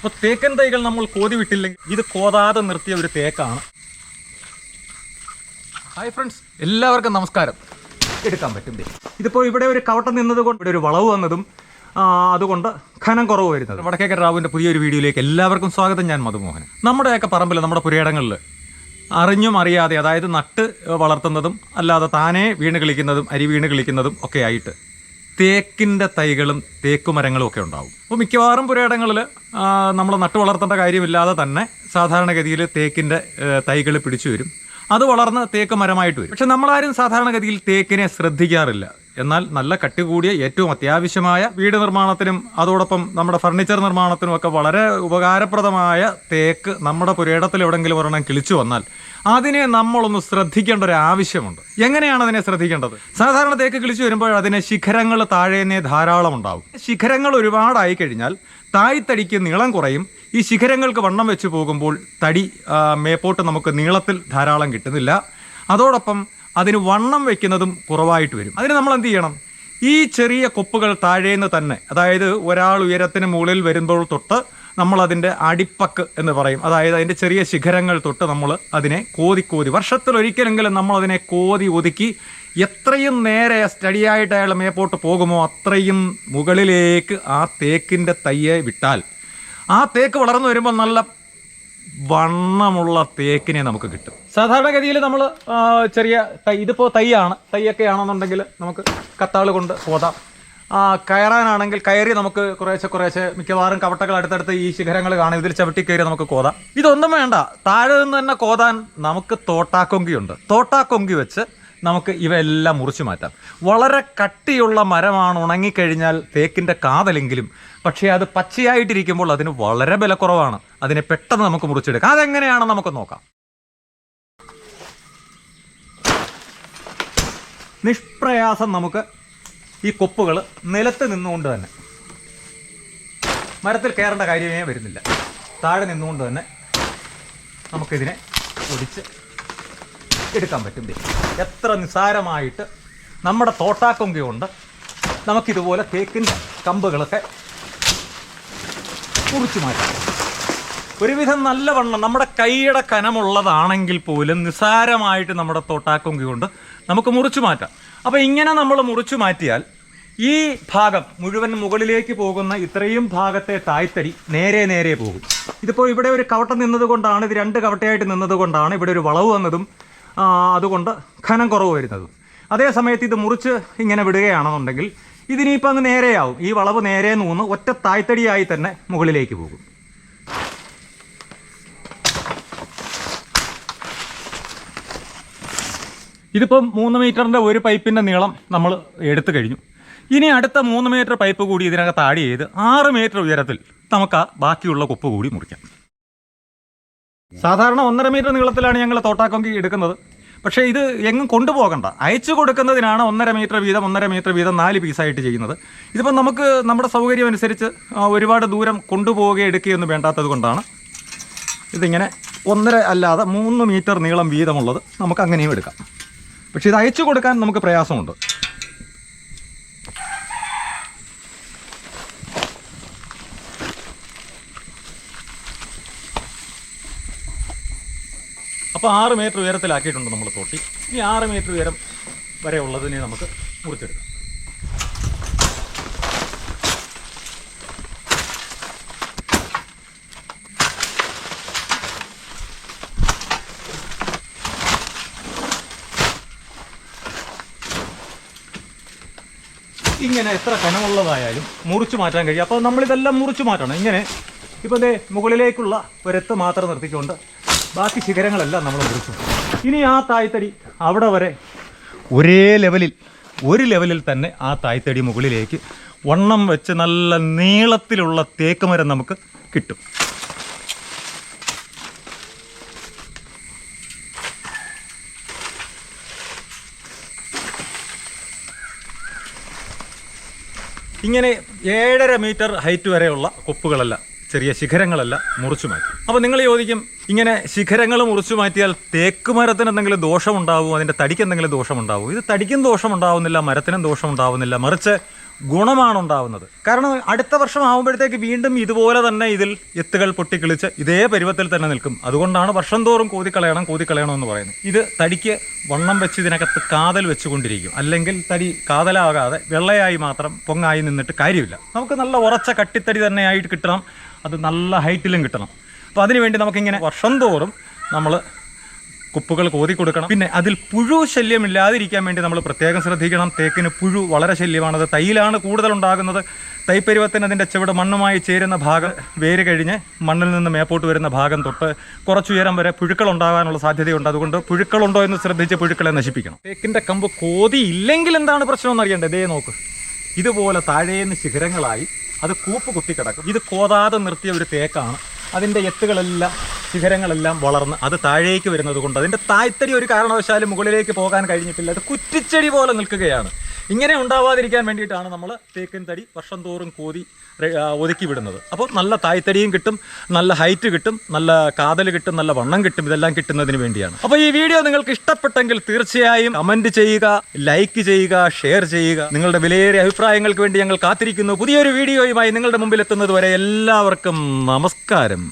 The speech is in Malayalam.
അപ്പോൾ തേക്കൻ തൈകൾ നമ്മൾ കോതി വിട്ടില്ലെങ്കിൽ ഇത് കോതാതെ നിർത്തിയ ഒരു തേക്കാണ്. ഹായ് ഫ്രണ്ട്സ് എല്ലാവർക്കും നമസ്കാരം. എടുക്കാൻ പറ്റും ഇതിപ്പോ ഇതിപ്പോൾ ഇവിടെ ഒരു കവട്ടം നിന്നത് കൊണ്ട് ഇവിടെ ഒരു വളവ് വന്നതും അതുകൊണ്ട് ഖനം കുറവ് വരുന്നത്. വടക്കേക്കര റാവുവിന്റെ പുതിയൊരു വീഡിയോയിലേക്ക് എല്ലാവർക്കും സ്വാഗതം ഞാൻ മധുമോഹൻ. നമ്മുടെയൊക്കെ പറമ്പിൽ നമ്മുടെ പുരയിടങ്ങളിൽ അറിഞ്ഞും അറിയാതെ അതായത് നട്ട് വളർത്തുന്നതും അല്ലാതെ താനേ വീണ് കളിക്കുന്നതും അരി വീണ് കളിക്കുന്നതും ഒക്കെ ആയിട്ട് തേക്കിന്റെ തൈകളും തേക്കുമരങ്ങളും ഒക്കെ ഉണ്ടാവും. അപ്പോൾ മിക്കവാറും പുരയിടങ്ങളിൽ നമ്മൾ നട്ടു വളർത്തേണ്ട കാര്യമില്ലാതെ തന്നെ സാധാരണഗതിയിൽ തേക്കിന്റെ തൈകൾ പിടിച്ചു വരും. അത് വളർന്ന് തേക്ക് മരമായിട്ട് വരും. പക്ഷെ നമ്മളാരും സാധാരണഗതിയിൽ തേക്കിനെ ശ്രദ്ധിക്കാറില്ല. എന്നാൽ നല്ല കട്ടി കൂടിയ ഏറ്റവും അത്യാവശ്യമായ വീട് നിർമ്മാണത്തിനും അതോടൊപ്പം നമ്മുടെ ഫർണിച്ചർ നിർമ്മാണത്തിനും ഒക്കെ വളരെ ഉപകാരപ്രദമായ തേക്ക് നമ്മുടെ പുരയിടത്തിൽ എവിടെങ്കിലും ഒരെണ്ണം കിളിച്ചു വന്നാൽ അതിനെ നമ്മളൊന്ന് ശ്രദ്ധിക്കേണ്ട ഒരു ആവശ്യമുണ്ട്. എങ്ങനെയാണ് അതിനെ ശ്രദ്ധിക്കേണ്ടത്? സാധാരണ തേക്ക് കിളിച്ചു വരുമ്പോൾ അതിനെ ശിഖരങ്ങൾ താഴേനെ ധാരാളം ഉണ്ടാവും. ശിഖരങ്ങൾ ഒരുപാടായി കഴിഞ്ഞാൽ തായ്തടിക്ക് നീളം കുറയും. ഈ ശിഖരങ്ങൾക്ക് വണ്ണം വെച്ച് പോകുമ്പോൾ തടി മേപ്പോട്ട് നമുക്ക് നീളത്തിൽ ധാരാളം കിട്ടുന്നില്ല. അതോടൊപ്പം അതിന് വണ്ണം വെക്കുന്നതും കുറവായിട്ട് വരും. അതിന് നമ്മൾ എന്ത് ചെയ്യണം? ഈ ചെറിയ കൊപ്പുകൾ താഴേന്ന് തന്നെ അതായത് ഒരാൾ ഉയരത്തിന് മുകളിൽ വരുമ്പോൾ തൊട്ട് നമ്മൾ അതിന്റെ അടിപ്പക്ക് എന്ന് പറയും. അതായത് അതിന്റെ ചെറിയ ശിഖരങ്ങൾ തൊട്ട് നമ്മൾ അതിനെ കോതി കോതി. വർഷത്തിൽ ഒരിക്കലെങ്കിലും നമ്മൾ അതിനെ കോതി ഒതുക്കി എത്രയും നേരെ സ്റ്റഡി ആയിട്ട് അയാൾ മേപ്പോട്ട് പോകുമോ അത്രയും മുകളിലേക്ക് ആ തേക്കിന്റെ തയ്യെ വിട്ടാൽ. ആ തേക്ക് വളർന്നു വരുമ്പോൾ നല്ല വണ്ണമുള്ള തേക്കിനെ നമുക്ക് കിട്ടും. സാധാരണഗതിയിൽ നമ്മൾ ചെറിയ തൈ ഇതിപ്പോൾ തൈയാണ്. തൈയൊക്കെ ആണെന്നുണ്ടെങ്കിൽ നമുക്ക് കത്താൾ കൊണ്ട് പോതാം. കയറാനാണെങ്കിൽ കയറി നമുക്ക് കുറേശ്ശെ കുറേശ്ശെ മിക്കവാറും കവട്ടകൾ അടുത്തടുത്ത് ഈ ശിഖരങ്ങൾ കാണും. ഇതിൽ ചവിട്ടി കയറി നമുക്ക് കോതാം. ഇതൊന്നും വേണ്ട. താഴെ നിന്ന് തന്നെ കോതാൻ നമുക്ക് തോട്ടാക്കൊങ്കിയുണ്ട്. തോട്ടാക്കൊങ്കി വെച്ച് നമുക്ക് ഇവയെല്ലാം മുറിച്ചു മാറ്റാം. വളരെ കട്ടിയുള്ള മരമാണ് ഉണങ്ങിക്കഴിഞ്ഞാൽ തേക്കിന്റെ കാതലെങ്കിലും പക്ഷേ അത് പച്ചയായിട്ടിരിക്കുമ്പോൾ അതിന് വളരെ വിലക്കുറവാണ്. അതിനെ പെട്ടെന്ന് നമുക്ക് മുറിച്ചെടുക്കാം. അതെങ്ങനെയാണെന്ന് നമുക്ക് നോക്കാം. നിഷ്പ്രയാസം നമുക്ക് ഈ കൊപ്പുകൾ നിലത്ത് നിന്നുകൊണ്ട് തന്നെ മരത്തിൽ കയറേണ്ട കാര്യമേ വരുന്നില്ല. താഴെ നിന്നുകൊണ്ട് തന്നെ നമുക്കിതിനെ ഒടിച്ച് എടുക്കാൻ പറ്റും എത്ര നിസാരമായിട്ട് നമ്മുടെ തോട്ടാക്കൊങ്കയുണ്ട്. നമുക്കിതുപോലെ തേക്കിന്റെ കമ്പുകളൊക്കെ മുറിച്ചു മാറ്റാം. ഒരുവിധം നല്ല വണ്ണം നമ്മുടെ കൈയുടെ കനമുള്ളതാണെങ്കിൽ പോലും നിസാരമായിട്ട് നമ്മുടെ തോട്ടാക്കൊങ്കി കൊണ്ട് നമുക്ക് മുറിച്ചു മാറ്റാം. അപ്പോൾ ഇങ്ങനെ നമ്മൾ മുറിച്ചു മാറ്റിയാൽ ഈ ഭാഗം മുഴുവൻ മുകളിലേക്ക് പോകുന്ന ഇത്രയും ഭാഗത്തെ തായ്തടി നേരെ നേരെ പോകും. ഇതിപ്പോൾ ഇവിടെ ഒരു കവട്ട നിന്നതുകൊണ്ടാണ് ഇത് രണ്ട് കവട്ടയായിട്ട് നിന്നതുകൊണ്ടാണ് ഇവിടെ ഒരു വളവ് വന്നതും അതുകൊണ്ട് ഖനം കുറവ് വരുന്നതും. അതേ സമയത്ത് ഇത് മുറിച്ച് ഇങ്ങനെ വിടുകയാണെന്നുണ്ടെങ്കിൽ ഇതിനിപ്പോൾ അങ്ങ് നേരെയാവും. ഈ വളവ് നേരെ നൂന്ന് ഒറ്റ തായ്തടിയായി തന്നെ മുകളിലേക്ക് പോകും. ഇതിപ്പം മൂന്ന് മീറ്ററിന്റെ ഒരു പൈപ്പിന്റെ നീളം നമ്മൾ എടുത്തു കഴിഞ്ഞു. ഇനി അടുത്ത മൂന്ന് മീറ്റർ പൈപ്പ് കൂടി ഇതിനകത്ത് ആഡ് ചെയ്ത് ആറ് മീറ്റർ ഉയരത്തിൽ നമുക്ക് ബാക്കിയുള്ള കുപ്പ് കൂടി മുറിക്കാം. സാധാരണ ഒന്നര മീറ്റർ നീളത്തിലാണ് ഞങ്ങൾ തോട്ടാക്കൊങ്കി എടുക്കുന്നത്. പക്ഷേ ഇത് എങ്ങും കൊണ്ടുപോകണ്ട. അയച്ചു കൊടുക്കുന്നതിനാണ് ഒന്നര മീറ്റർ വീതം ഒന്നര മീറ്റർ വീതം നാല് പീസായിട്ട് ചെയ്യുന്നത്. ഇതിപ്പോൾ നമുക്ക് നമ്മുടെ സൗകര്യം അനുസരിച്ച് ഒരുപാട് ദൂരം കൊണ്ടുപോവുകയോ എടുക്കുകയൊന്നും വേണ്ടാത്തത് കൊണ്ടാണ് ഇതിങ്ങനെ ഒന്നര അല്ലാതെ മൂന്ന് മീറ്റർ നീളം വീതമുള്ളത് നമുക്ക് അങ്ങനെയും എടുക്കാം. പക്ഷേ ഇത് അയച്ചു കൊടുക്കാൻ നമുക്ക് പ്രയാസമുണ്ട്. അപ്പോൾ ആറ് മീറ്റർ ഉയരത്തിലാക്കിയിട്ടുണ്ട് നമ്മൾ തോട്ടി. ഇനി ആറ് മീറ്റർ ഉയരം വരെ ഉള്ളതിനെ നമുക്ക് മുറിച്ചെടുക്കാം. ഇങ്ങനെ എത്ര കനമുള്ളതായാലും മുറിച്ചു മാറ്റാൻ കഴിയും. അപ്പോൾ നമ്മളിതെല്ലാം മുറിച്ചു മാറ്റണം. ഇങ്ങനെ ഇപ്പോൾ ദേ മുകളിലേക്കുള്ള ഒരെത്ത് മാത്രം നിർത്തിക്കൊണ്ട് ബാക്കി ശിഖരങ്ങളെല്ലാം നമ്മൾ മുറിച്ചു. ഇനി ആ തായ്തടി അവിടെ വരെ ഒരേ ലെവലിൽ ഒരു ലെവലിൽ തന്നെ ആ തായ്തടി മുകളിലേക്ക് വണ്ണം വെച്ച് നല്ല നീളത്തിലുള്ള തേക്ക് മരം നമുക്ക് കിട്ടും. ഇങ്ങനെ ഏഴര മീറ്റർ ഹൈറ്റ് വരെയുള്ള കൊപ്പുകളല്ല ചെറിയ ശിഖരങ്ങളല്ല മുറിച്ചു മാറ്റി. അപ്പോൾ നിങ്ങൾ ചോദിക്കും ഇങ്ങനെ ശിഖരങ്ങൾ മുറിച്ചു മാറ്റിയാൽ തേക്ക് മരത്തിന് എന്തെങ്കിലും ദോഷമുണ്ടാവും? അതിന്റെ തടിക്ക് എന്തെങ്കിലും ദോഷമുണ്ടാവും? ഇത് തടിക്കും ദോഷമുണ്ടാവുന്നില്ല മരത്തിനും ദോഷമുണ്ടാവുന്നില്ല മറിച്ച് ഗുണമാണ് ഉണ്ടാവുന്നത്. കാരണം അടുത്ത വർഷം ആകുമ്പോഴത്തേക്ക് വീണ്ടും ഇതുപോലെ തന്നെ ഇതിൽ എത്തുകൾ പൊട്ടിക്കിളിച്ച് ഇതേ പരുവത്തിൽ തന്നെ നിൽക്കും. അതുകൊണ്ടാണ് വർഷം തോറും കോതിക്കളയണം കോതിക്കളയണം എന്ന് പറയുന്നത്. ഇത് തടിക്ക് വണ്ണം വെച്ച് ഇതിനകത്ത് കാതൽ വെച്ചുകൊണ്ടിരിക്കും. അല്ലെങ്കിൽ തടി കാതലാകാതെ വെള്ളയായി മാത്രം പൊങ്ങായി നിന്നിട്ട് കാര്യമില്ല. നമുക്ക് നല്ല ഉറച്ച കട്ടിത്തടി തന്നെയായിട്ട് കിട്ടണം. അത് നല്ല ഹൈറ്റിലും കിട്ടണം. അപ്പോൾ അതിനുവേണ്ടി നമുക്കിങ്ങനെ വർഷം തോറും നമ്മൾ കുപ്പുകൾ കോതി കൊടുക്കണം. പിന്നെ അതിൽ പുഴു ശല്യം ഇല്ലാതിരിക്കാൻ വേണ്ടി നമ്മൾ പ്രത്യേകം ശ്രദ്ധിക്കണം. തേക്കിന് പുഴു വളരെ ശല്യമാണത്. തൈയിലാണ് കൂടുതൽ ഉണ്ടാകുന്നത് തൈപ്പരുവത്തിന് അതിന്റെ ചുവട് മണ്ണുമായി ചേരുന്ന ഭാഗം വേര് കഴിഞ്ഞ് മണ്ണിൽ നിന്ന് മേപ്പോട്ട് വരുന്ന ഭാഗം തൊട്ട് കുറച്ചുയരം വരെ പുഴുക്കൾ ഉണ്ടാകാനുള്ള സാധ്യതയുണ്ട്. അതുകൊണ്ട് പുഴുക്കളുണ്ടോ എന്ന് ശ്രദ്ധിച്ച് പുഴുക്കളെ നശിപ്പിക്കണം. തേക്കിന്റെ കമ്പ് കോതി ഇല്ലെങ്കിൽ എന്താണ് പ്രശ്നമെന്ന് അറിയണ്ടേ? ഇതേ നോക്ക്. ഇതുപോലെ താഴേന്ന് ശിഖരങ്ങളായി അത് കൂപ്പ് കുത്തിക്കിടക്കും ഇത് കോതാതെ നിർത്തിയ ഒരു തേക്കാണ്. അതിന്റെ എത്തുകളെല്ലാം ശിഖരങ്ങളെല്ലാം വളർന്ന് അത് താഴേക്ക് വരുന്നത് കൊണ്ട് അതിന്റെ താഴ്ത്തടി ഒരു കാരണവശാലും മുകളിലേക്ക് പോകാൻ കഴിഞ്ഞിട്ടില്ല. അത് കുറ്റിച്ചെടി പോലെ നിൽക്കുകയാണ്. ഇങ്ങനെ ഉണ്ടാവാതിരിക്കാൻ വേണ്ടിയിട്ടാണ് നമ്മൾ തേക്കൻ തടി വർഷം തോറും കോതി ഒതുക്കി വിടുന്നത്. അപ്പോൾ നല്ല തായ്ത്തടിയും കിട്ടും നല്ല ഹൈറ്റ് കിട്ടും നല്ല കാതൽ കിട്ടും നല്ല വണ്ണം കിട്ടും ഇതെല്ലാം കിട്ടുന്നതിന് വേണ്ടിയാണ്. അപ്പോൾ ഈ വീഡിയോ നിങ്ങൾക്ക് ഇഷ്ടപ്പെട്ടെങ്കിൽ തീർച്ചയായും കമന്റ് ചെയ്യുക ലൈക്ക് ചെയ്യുക ഷെയർ ചെയ്യുക. നിങ്ങളുടെ വിലയേറിയ അഭിപ്രായങ്ങൾക്ക് വേണ്ടി ഞങ്ങൾ കാത്തിരിക്കുന്നു. പുതിയൊരു വീഡിയോയുമായി നിങ്ങളുടെ മുമ്പിൽ എത്തുന്നത് വരെ എല്ലാവർക്കും നമസ്കാരം.